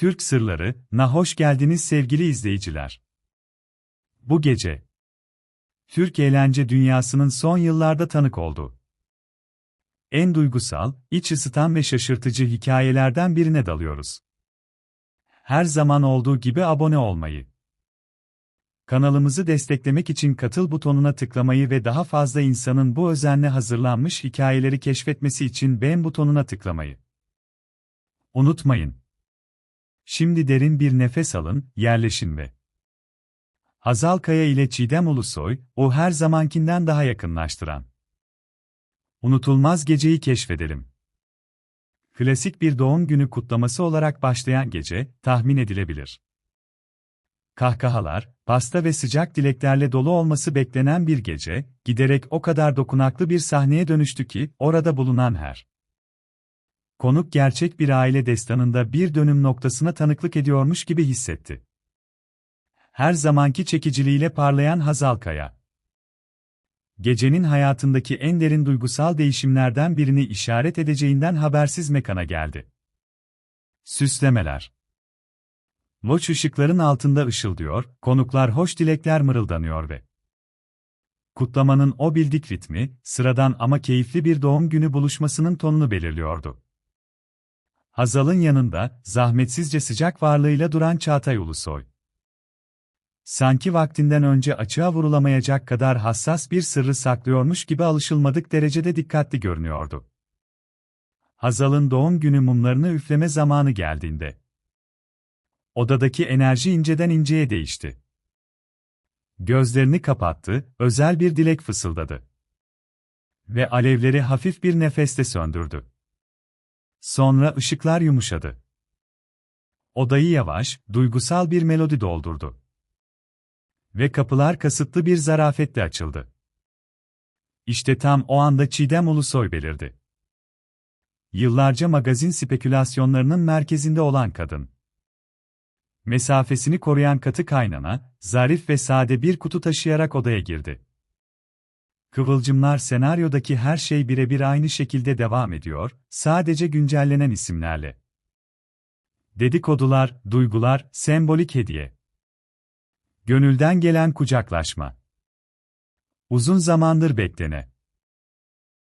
Türk Sırları, na hoş geldiniz sevgili izleyiciler. Bu gece, Türk eğlence dünyasının son yıllarda tanık olduğu en duygusal, iç ısıtan ve şaşırtıcı hikayelerden birine dalıyoruz. Her zaman olduğu gibi abone olmayı, kanalımızı desteklemek için katıl butonuna tıklamayı ve daha fazla insanın bu özenle hazırlanmış hikayeleri keşfetmesi için beğen butonuna tıklamayı unutmayın. Şimdi derin bir nefes alın, yerleşin ve Hazal Kaya ile Çiğdem Ulusoy, o her zamankinden daha yakınlaştıran. Unutulmaz geceyi keşfedelim. Klasik bir doğum günü kutlaması olarak başlayan gece, tahmin edilebilir. Kahkahalar, pasta ve sıcak dileklerle dolu olması beklenen bir gece, giderek o kadar dokunaklı bir sahneye dönüştü ki, orada bulunan her konuk gerçek bir aile destanında bir dönüm noktasına tanıklık ediyormuş gibi hissetti. Her zamanki çekiciliğiyle parlayan Hazal Kaya. Gecenin hayatındaki en derin duygusal değişimlerden birini işaret edeceğinden habersiz mekana geldi. Süslemeler. Loç ışıkların altında ışıldıyor, konuklar hoş dilekler mırıldanıyor ve kutlamanın o bildik ritmi, sıradan ama keyifli bir doğum günü buluşmasının tonunu belirliyordu. Hazal'ın yanında, zahmetsizce sıcak varlığıyla duran Çağatay Ulusoy. Sanki vaktinden önce açığa vurulamayacak kadar hassas bir sırrı saklıyormuş gibi alışılmadık derecede dikkatli görünüyordu. Hazal'ın doğum günü mumlarını üfleme zamanı geldiğinde, odadaki enerji inceden inceye değişti. Gözlerini kapattı, özel bir dilek fısıldadı. Ve alevleri hafif bir nefeste söndürdü. Sonra ışıklar yumuşadı. Odayı yavaş, duygusal bir melodi doldurdu. Ve kapılar kasıtlı bir zarafetle açıldı. İşte tam o anda Çiğdem Ulusoy belirdi. Yıllarca magazin spekülasyonlarının merkezinde olan kadın. Mesafesini koruyan katı kaynana, zarif ve sade bir kutu taşıyarak odaya girdi. Kıvılcımlar senaryodaki her şey birebir aynı şekilde devam ediyor, sadece güncellenen isimlerle. Dedikodular, duygular, sembolik hediye. Gönülden gelen kucaklaşma. Uzun zamandır beklene.